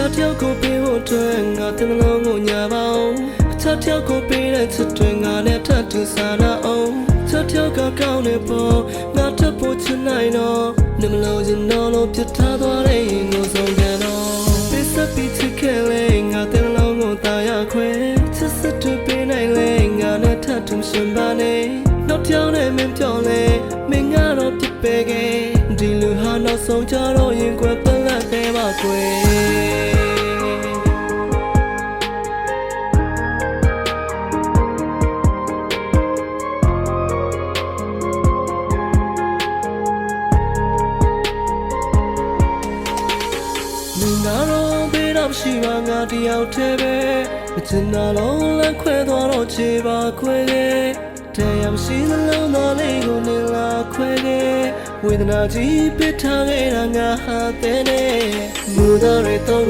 ခြားတယောက်ကိုပေးဖို့အတွက်ငါတမလုံးကိုညာပါအောင်အခြားတယောက်ကိုပေးတဲ့ချစ်တွေငါနဲ့ထပ်တူစားနာအောင်ခြားတယောက်ကကောင်းတဲ့ပေါ်ငါထပ်ဖို့ချင်နိုင်တော့နှမလုံးချင်တော့လို့ပြတ်ထားသွားတဲ့ငိုဆုံးကြတော့ပေးစပ်ပြီးချစ်ခဲ့လေငါတမလုံးကိုတာရခွဲချစ်စစ်တူပေးနိုင်လေငါနဲ့ထပ်တူရှင်ပါနေတော့တောင်းနဲ့မင်းပြောလေမင်းကတော့ပြစ်ပေခဲ့ဒီလူဟာနောက်ဆုံးကြတော့ရင်ကွယ်ပလက်သေးပါကွယ် မင်းကတော့ဘေးတော့ရှိပါငါတယောက်တည်းပဲမချင်တာလုံးလမ်းခွဲသွားတော့ချေပါခွဲခဲ့တရားမရှိသလုံးသားလေးကိုနေလာခွဲခဲ့ဝေဒနာကြီးပစ်ထားခဲ့တာငါဟာတဲ့နေမူသားတွေတော့